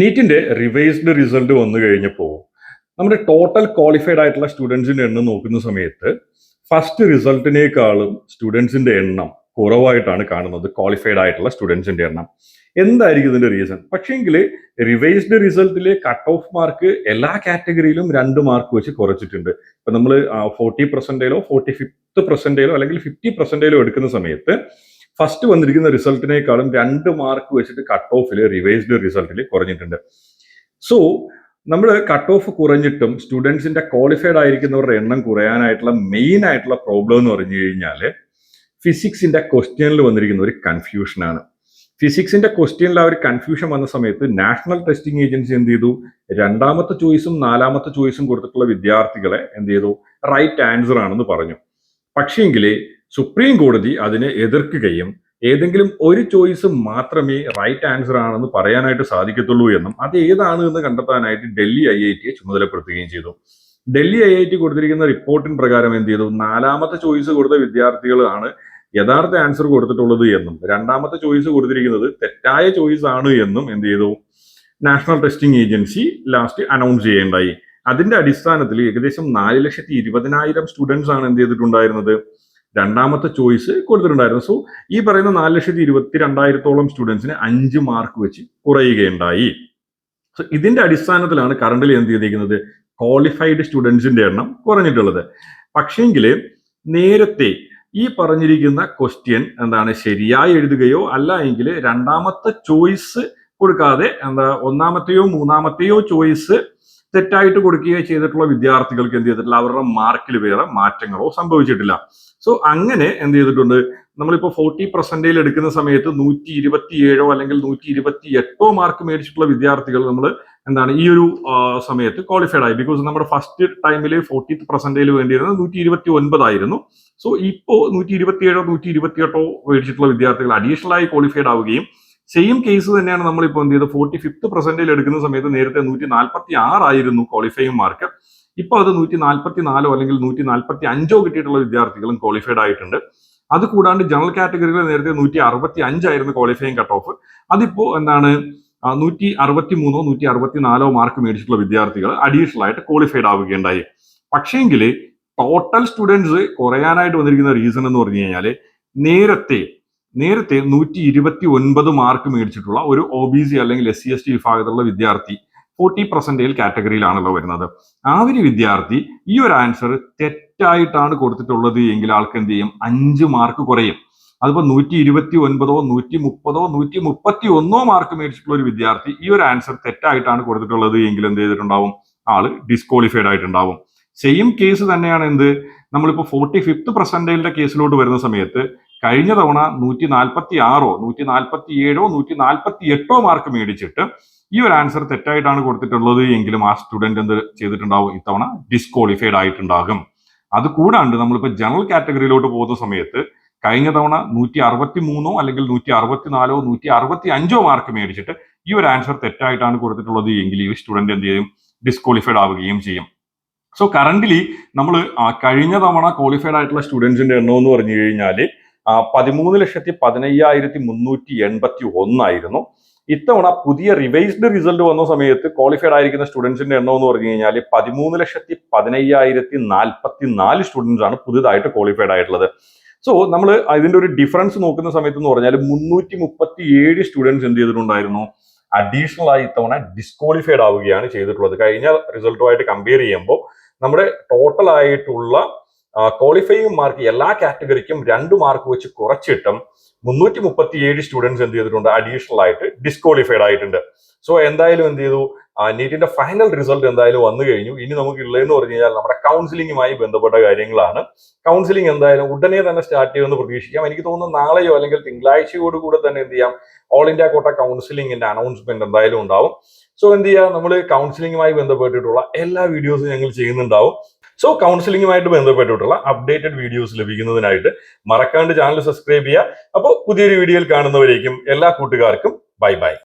നീറ്റിന്റെ revised result വന്നു കഴിഞ്ഞപ്പോൾ നമ്മുടെ ടോട്ടൽ ക്വാളിഫൈഡ് ആയിട്ടുള്ള സ്റ്റുഡൻസിന്റെ എണ്ണം നോക്കുന്ന സമയത്ത് ഫസ്റ്റ് റിസൾട്ടിനേക്കാളും സ്റ്റുഡൻസിന്റെ എണ്ണം കുറവായിട്ടാണ് കാണുന്നത് ക്വാളിഫൈഡ് ആയിട്ടുള്ള സ്റ്റുഡൻസിന്റെ എണ്ണം. എന്തായിരിക്കും ഇതിന്റെ റീസൺ പക്ഷേങ്കിൽ റിവൈസ്ഡ് റിസൾട്ടിലെ കട്ട് ഓഫ് മാർക്ക് എല്ലാ കാറ്റഗറിയിലും രണ്ട് മാർക്ക് വെച്ച് കുറച്ചിട്ടുണ്ട്. ഇപ്പൊ നമ്മൾ ഫോർട്ടി പെർസെന്റേലോ ഫോർട്ടി ഫിഫ്ത്ത് പെർസെന്റേലോ അല്ലെങ്കിൽ ഫിഫ്റ്റി പെർസെന്റേലോ എടുക്കുന്ന സമയത്ത് ഫസ്റ്റ് വന്നിരിക്കുന്ന റിസൾട്ടിനേക്കാളും രണ്ട് മാർക്ക് വെച്ചിട്ട് കട്ട് ഓഫിൽ റിവൈസ്ഡ് റിസൾട്ടിൽ കുറഞ്ഞിട്ടുണ്ട്. സോ നമ്മൾ കട്ട് ഓഫ് കുറഞ്ഞിട്ടും സ്റ്റുഡൻസിന്റെ ക്വാളിഫൈഡ് ആയിരിക്കുന്നവരുടെ എണ്ണം കുറയാനായിട്ടുള്ള മെയിൻ ആയിട്ടുള്ള പ്രോബ്ലം എന്ന് പറഞ്ഞു കഴിഞ്ഞാൽ ഫിസിക്സിന്റെ ക്വസ്റ്റ്യനിൽ വന്നിരിക്കുന്ന ഒരു കൺഫ്യൂഷനാണ് ഫിസിക്സിന്റെ ക്വസ്റ്റ്യനിൽ ആ ഒരു കൺഫ്യൂഷൻ വന്ന സമയത്ത് നാഷണൽ ടെസ്റ്റിംഗ് ഏജൻസി എന്ത് ചെയ്തു? രണ്ടാമത്തെ ചോയ്സും നാലാമത്തെ ചോയ്സും കൊടുത്തിട്ടുള്ള വിദ്യാർത്ഥികളെ എന്ത് ചെയ്തു? റൈറ്റ് ആൻസർ ആണെന്ന് പറഞ്ഞു. പക്ഷേങ്കിൽ സുപ്രീം കോടതി അതിനെ എതിർക്കുകയും ഏതെങ്കിലും ഒരു ചോയ്സ് മാത്രമേ റൈറ്റ് ആൻസർ ആണെന്ന് പറയാനായിട്ട് സാധിക്കത്തുള്ളൂ എന്നും അത് ഏതാണ് എന്ന് കണ്ടെത്താനായിട്ട് ഡൽഹി ഐ ഐ ടിയെ ചുമതലപ്പെടുത്തുകയും ചെയ്തു. ഡൽഹി ഐ ഐ ടി കൊടുത്തിരിക്കുന്ന റിപ്പോർട്ടിൻ പ്രകാരം എന്ത് ചെയ്തു? നാലാമത്തെ ചോയ്സ് കൊടുത്ത വിദ്യാർത്ഥികളാണ് യഥാർത്ഥ ആൻസർ കൊടുത്തിട്ടുള്ളത് എന്നും രണ്ടാമത്തെ ചോയ്സ് കൊടുത്തിരിക്കുന്നത് തെറ്റായ ചോയ്സ് ആണ് എന്നും എന്ത് ചെയ്തു? National testing agency last announce ചെയ്യേണ്ടായി. അതിന്റെ അടിസ്ഥാനത്തിൽ ഏകദേശം നാല് ലക്ഷത്തി ഇരുപതിനായിരം സ്റ്റുഡൻസ് ആണ് എന്ത് ചെയ്തിട്ടുണ്ടായിരുന്നത്? രണ്ടാമത്തെ ചോയ്സ് കൊടുത്തിട്ടുണ്ടായിരുന്നു. സോ ഈ പറയുന്ന നാല് ലക്ഷത്തി ഇരുപത്തി രണ്ടായിരത്തോളം സ്റ്റുഡൻസിന് അഞ്ച് മാർക്ക് വെച്ച് കുറയുകയുണ്ടായി. സോ ഇതിന്റെ അടിസ്ഥാനത്തിലാണ് കറണ്ടിൽ എന്ത് ചെയ്തിരിക്കുന്നത്? ക്വാളിഫൈഡ് സ്റ്റുഡൻസിന്റെ എണ്ണം കുറഞ്ഞിട്ടുള്ളത്. പക്ഷേങ്കിൽ നേരത്തെ ഈ പറഞ്ഞിരിക്കുന്ന ക്വസ്റ്റ്യൻ എന്താണ്? ശരിയായി എഴുതുകയോ അല്ല എങ്കിൽ രണ്ടാമത്തെ ചോയ്സ് കൊടുക്കാതെ എന്താ ഒന്നാമത്തെയോ മൂന്നാമത്തെയോ ചോയ്സ് തെറ്റായിട്ട് കൊടുക്കുകയോ ചെയ്തിട്ടുള്ള വിദ്യാർത്ഥികൾക്ക് എന്ത് ചെയ്തിട്ടില്ല അവരുടെ മാർക്കിൽ വേറെ മാറ്റങ്ങളോ സംഭവിച്ചിട്ടില്ല. സോ അങ്ങനെ എന്ത് ചെയ്തിട്ടുണ്ട്? നമ്മളിപ്പോൾ ഫോർട്ടി പെർസെന്റേജിൽ എടുക്കുന്ന സമയത്ത് നൂറ്റി ഇരുപത്തി ഏഴോ അല്ലെങ്കിൽ നൂറ്റി ഇരുപത്തി എട്ടോ മാർക്ക് മേടിച്ചിട്ടുള്ള വിദ്യാർത്ഥികൾ നമ്മൾ എന്താണ് ഈ ഒരു സമയത്ത് ക്വാളിഫൈഡ് ആയി. ബിക്കോസ് നമ്മുടെ ഫസ്റ്റ് ടൈമിൽ ഫോർട്ടി പെർസെന്റേജിൽ വേണ്ടിയിരുന്നത് നൂറ്റി ഇരുപത്തി ഒൻപതായിരുന്നു സോ ഇപ്പോൾ നൂറ്റി ഇരുപത്തി ഏഴോ നൂറ്റി ഇരുപത്തി എട്ടോ മേടിച്ചിട്ടുള്ള വിദ്യാർത്ഥികൾ അഡീഷണൽ ആയി ക്വാളിഫൈഡ് ആവുകയും സെയിം കേസ് തന്നെയാണ് നമ്മൾ ഇപ്പോൾ എന്ത് ചെയ്തത്? ഫോർട്ടി ഫിഫ്ത്ത് പെർസെന്റേജ് എടുക്കുന്ന സമയത്ത് നേരത്തെ നൂറ്റി നാൽപ്പത്തി ആറായിരുന്നു ക്വാളിഫൈയിങ് മാർക്ക് ഇപ്പോൾ അത് നൂറ്റി നാൽപ്പത്തി നാലോ അല്ലെങ്കിൽ നൂറ്റി നാൽപ്പത്തി അഞ്ചോ കിട്ടിയിട്ടുള്ള വിദ്യാർത്ഥികളും ക്വാളിഫൈഡ് ആയിട്ടുണ്ട്. അത് കൂടാണ്ട് ജനറൽ കാറ്റഗറിയിൽ നേരത്തെ നൂറ്റി അറുപത്തി അഞ്ചായിരുന്നു ക്വാളിഫൈയിങ് കട്ട് ഓഫ് അതിപ്പോൾ എന്താണ്? നൂറ്റി അറുപത്തി മൂന്നോ നൂറ്റി അറുപത്തി നാലോ മാർക്ക് മേടിച്ചിട്ടുള്ള വിദ്യാർത്ഥികൾ അഡീഷണൽ ആയിട്ട് ക്വാളിഫൈഡ് ആവുകയുണ്ടായി. പക്ഷേങ്കിൽ ടോട്ടൽ സ്റ്റുഡൻസ് കുറയാനായിട്ട് വന്നിരിക്കുന്ന റീസൺ എന്ന് പറഞ്ഞു കഴിഞ്ഞാൽ നേരത്തെ നേരത്തെ നൂറ്റി ഇരുപത്തി ഒൻപത് മാർക്ക് മേടിച്ചിട്ടുള്ള ഒരു ഒ ബി സി അല്ലെങ്കിൽ എസ് സി എസ് ടി വിഭാഗത്തിലുള്ള വിദ്യാർത്ഥി ഫോർട്ടി പെർസെന്റേജ് കാറ്റഗറിയിലാണല്ലോ വരുന്നത്. ആ ഒരു വിദ്യാർത്ഥി ഈ ഒരു ആൻസർ തെറ്റായിട്ടാണ് കൊടുത്തിട്ടുള്ളത് എങ്കിൽ ആൾക്ക് എന്ത് ചെയ്യും? അഞ്ച് മാർക്ക് കുറയും. അതിപ്പോൾ നൂറ്റി ഇരുപത്തി ഒൻപതോ നൂറ്റി മുപ്പതോ നൂറ്റി മുപ്പത്തി ഒന്നോ മാർക്ക് മേടിച്ചിട്ടുള്ള ഒരു വിദ്യാർത്ഥി ഈ ഒരു ആൻസർ തെറ്റായിട്ടാണ് കൊടുത്തിട്ടുള്ളത് എങ്കിൽ എന്ത് ചെയ്തിട്ടുണ്ടാവും? ആൾ ഡിസ്ക്വാളിഫൈഡ് ആയിട്ടുണ്ടാവും. സെയിം കേസ് തന്നെയാണ് എന്ത്? നമ്മളിപ്പോ ഫോർട്ടി ഫിഫ്ത്ത് പെർസെന്റേജിന്റെ കേസിലോട്ട് വരുന്ന സമയത്ത് കഴിഞ്ഞ തവണ നൂറ്റി നാൽപ്പത്തി ആറോ നൂറ്റി നാൽപ്പത്തി ഏഴോ നൂറ്റി നാൽപ്പത്തി എട്ടോ മാർക്ക് മേടിച്ചിട്ട് ഈ ഒരു ആൻസർ തെറ്റായിട്ടാണ് കൊടുത്തിട്ടുള്ളത് എങ്കിലും ആ സ്റ്റുഡന്റ് എന്ത് ചെയ്തിട്ടുണ്ടാവും? ഇത്തവണ ഡിസ്ക്വാളിഫൈഡ് ആയിട്ടുണ്ടാകും. അത് കൂടാണ്ട് നമ്മളിപ്പോൾ ജനറൽ കാറ്റഗറിയിലോട്ട് പോകുന്ന സമയത്ത് കഴിഞ്ഞ തവണ നൂറ്റി അറുപത്തി മൂന്നോ അല്ലെങ്കിൽ നൂറ്റി അറുപത്തിനാലോ നൂറ്റി അറുപത്തി അഞ്ചോ മാർക്ക് മേടിച്ചിട്ട് ഈ ഒരു ആൻസർ തെറ്റായിട്ടാണ് കൊടുത്തിട്ടുള്ളത് എങ്കിൽ ഈ സ്റ്റുഡന്റ് എന്ത് ചെയ്യും? ഡിസ്ക്വാളിഫൈഡ് ആവുകയും ചെയ്യും. സോ കറന്റ്ലി നമ്മൾ കഴിഞ്ഞ തവണ ക്വാളിഫൈഡ് ആയിട്ടുള്ള സ്റ്റുഡൻസിന്റെ എണ്ണം എന്ന് പറഞ്ഞു കഴിഞ്ഞാൽ പതിമൂന്ന് ലക്ഷത്തി പതിനയ്യായിരത്തി മുന്നൂറ്റി എൺപത്തി ഒന്നായിരുന്നു. ഇത്തവണ പുതിയ റിവൈസ്ഡ് റിസൾട്ട് വന്ന സമയത്ത് ക്വാളിഫൈഡ് ആയിരിക്കുന്ന സ്റ്റുഡൻസിന്റെ എണ്ണം എന്ന് പറഞ്ഞു കഴിഞ്ഞാൽ പതിമൂന്ന് ലക്ഷത്തി പതിനയ്യായിരത്തി നാൽപ്പത്തി നാല് സ്റ്റുഡൻസ് ആണ് പുതുതായിട്ട് ക്വാളിഫൈഡ് ആയിട്ടുള്ളത്. സോ നമ്മൾ അതിന്റെ ഒരു ഡിഫറൻസ് നോക്കുന്ന സമയത്ത് എന്ന് പറഞ്ഞാൽ മുന്നൂറ്റി മുപ്പത്തി ഏഴ് സ്റ്റുഡൻസ് എന്ത് ചെയ്തിട്ടുണ്ടായിരുന്നു? അഡീഷണൽ ആയി ഇത്തവണ ഡിസ്ക്വാളിഫൈഡ് ആവുകയാണ് ചെയ്തിട്ടുള്ളത്. കഴിഞ്ഞ റിസൾട്ടുമായിട്ട് കമ്പയർ ചെയ്യുമ്പോൾ നമ്മുടെ ടോട്ടൽ ആയിട്ടുള്ള ക്വാളിഫൈയിങ് മാർക്ക് എല്ലാ കാറ്റഗറിക്കും രണ്ട് മാർക്ക് വെച്ച് കുറച്ചിട്ടും മുന്നൂറ്റി മുപ്പത്തി ഏഴ് സ്റ്റുഡൻസ് എന്ത് ചെയ്തിട്ടുണ്ട്? അഡീഷണൽ ആയിട്ട് ഡിസ്ക്വാളിഫൈഡ് ആയിട്ടുണ്ട്. സോ എന്തായാലും എന്ത് ചെയ്തു? നീറ്റിന്റെ ഫൈനൽ റിസൾട്ട് എന്തായാലും വന്നു കഴിഞ്ഞു. ഇനി നമുക്ക് ഉള്ളതെന്ന് പറഞ്ഞു കഴിഞ്ഞാൽ നമ്മുടെ കൗൺസിലിങ്ങുമായി ബന്ധപ്പെട്ട കാര്യങ്ങളാണ്. കൗൺസിലിംഗ് എന്തായാലും ഉടനെ തന്നെ സ്റ്റാർട്ട് ചെയ്യുമെന്ന് പ്രതീക്ഷിക്കാം. എനിക്ക് തോന്നുന്നു നാളെയോ അല്ലെങ്കിൽ തിങ്കളാഴ്ചയോട് കൂടെ തന്നെ എന്ത് ചെയ്യാം? ഓൾ ഇന്ത്യ കോട്ട കൗൺസിലിംഗിന്റെ അനൗൺസ്മെന്റ് എന്തായാലും ഉണ്ടാവും. സോ എന്ത് ചെയ്യാം? നമ്മൾ കൗൺസിലിംഗുമായി ബന്ധപ്പെട്ടിട്ടുള്ള എല്ലാ വീഡിയോസും ഞങ്ങൾ ചെയ്യുന്നുണ്ടാവും. സോ കൗൺസിലിംഗുമായിട്ട് ബന്ധപ്പെട്ടിട്ടുള്ള അപ്ഡേറ്റഡ് വീഡിയോസ് ലഭിക്കുന്നതിനായിട്ട് മറക്കാണ്ട് ചാനൽ സബ്സ്ക്രൈബ് ചെയ്യുക. അപ്പോൾ പുതിയൊരു വീഡിയോയിൽ കാണുന്നവരേക്കും എല്ലാ കൂട്ടുകാർക്കും ബൈ ബൈ